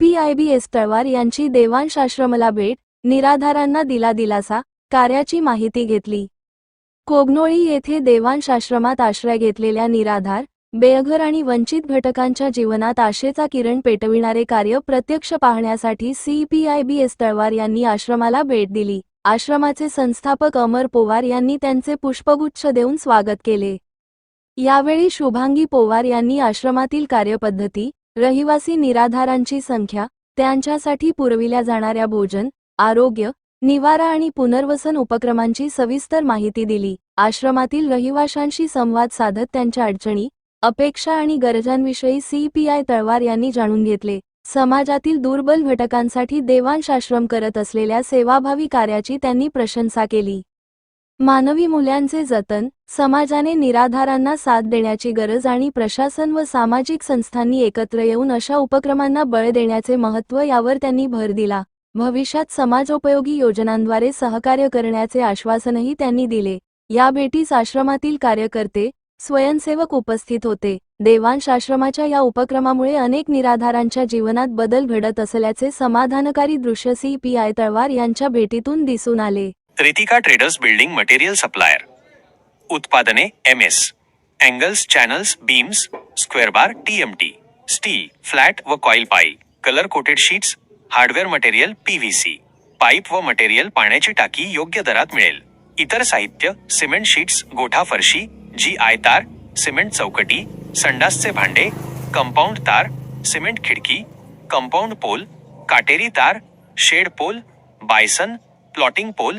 सीपीआयबीएस तळवार यांची देवांश आश्रमला भेट निराधारांना दिला दिलासा कार्याची माहिती घेतली. कोगनोळी येथे देवांश आश्रमात आश्रय घेतलेल्या निराधार बेअघर आणि वंचित घटकांच्या जीवनात आशेचा किरण पेटविणारे कार्य प्रत्यक्ष पाहण्यासाठी सीपीआयबीएस तळवार यांनी आश्रमाला भेट दिली. आश्रमाचे संस्थापक अमर पोवार यांनी त्यांचे पुष्पगुच्छ देऊन स्वागत केले. यावेळी शुभांगी पोवार यांनी आश्रमातील कार्यपद्धती रहिवासी निराधारांची संख्या त्यांच्यासाठी पुरविल्या जाणाऱ्या भोजन आरोग्य निवारा आणि पुनर्वसन उपक्रमांची सविस्तर माहिती दिली. आश्रमातील रहिवाशांशी संवाद साधत त्यांच्या अडचणी अपेक्षा आणि गरजांविषयी सीपीआय तळवार यांनी जाणून घेतले. समाजातील दुर्बल घटकांसाठी देवांश आश्रम करत असलेल्या सेवाभावी कार्याची त्यांनी प्रशंसा केली. मानवी मूल्यांचे जतन समाजाने निराधारांना साथ देण्याची गरज आणि प्रशासन व सामाजिक संस्थांनी एकत्र येऊन अशा उपक्रमांना बळ देण्याचे महत्त्व यावर त्यांनी भर दिला. भविष्यात समाजोपयोगी योजनांद्वारे सहकार्य करण्याचे आश्वासनही त्यांनी दिले. या भेटीस आश्रमातील कार्यकर्ते स्वयंसेवक उपस्थित होते. देवांश आश्रमाच्या या उपक्रमामुळे अनेक निराधारांच्या जीवनात बदल घडत असल्याचे समाधानकारी दृश्य सीपीआय तळवार यांच्या भेटीतून दिसून आले. Ritika traders building material supplier उत्पादने M S angles channels beams square bar T M T steel flat व कॉईल पाई colour coated sheets hardware material P V C pipe व मटेरियल पाण्याची टाकी योग्य दरात मिळेल. इतर साहित्य सिमेंट शीट्स गोठा फरशी जी आय तार सिमेंट चौकटी संडासचे भांडे कंपाऊंड तार सिमेंट खिडकी कंपाऊंड पोल काटेरी तार shed pole bison plotting pole